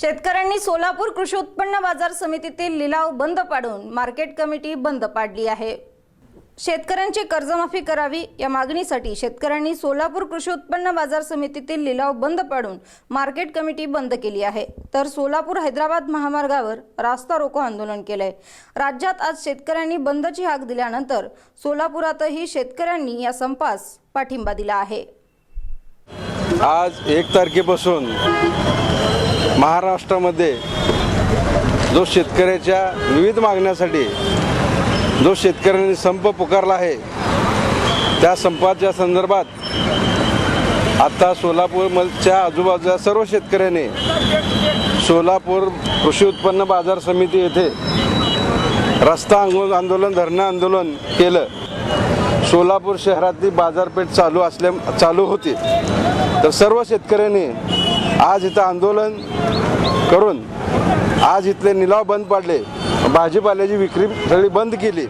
शेतकऱ्यांनी सोलापूर कृषी उत्पन्न बाजार समितीतील लिलाव बंद पाडून मार्केट कमिटी बंद पाडली आहे. शेतकऱ्यांची कर्जमाफी करावी या मागणीसाठी शेतकऱ्यांनी सोलापूर कृषी उत्पन्न बाजार समितीतील लिलाव बंद पाडून मार्केट कमिटी बंद केली आहे. तर सोलापूर हैदराबाद महामार्गावर रास्ता रोको आंदोलन केलंय. राज्यात आज शेतकऱ्यांनी बंदची हाक दिल्यानंतर सोलापुरातही शेतकऱ्यांनी या संपास पाठिंबा दिला आहे. आज एक तारखेपासून महाराष्ट्रामध्ये जो शेतकऱ्याच्या विविध मागण्यासाठी जो शेतकऱ्यांनी संप पुकारला आहे त्या संपाच्या संदर्भात आत्ता सोलापूरच्या आजूबाजूच्या सर्व शेतकऱ्यांनी सोलापूर कृषी उत्पन्न बाजार समिती येथे रस्ता आंदोलन धरणं आंदोलन केलं. सोलापूर शहरातली बाजारपेठ चालू असल्या चालू होती. तर सर्व शेतकऱ्यांनी आज इथं आंदोलन करून आज इथले निलाव बंद पाडले. भाजीपाल्याची विक्री सगळी बंद केली.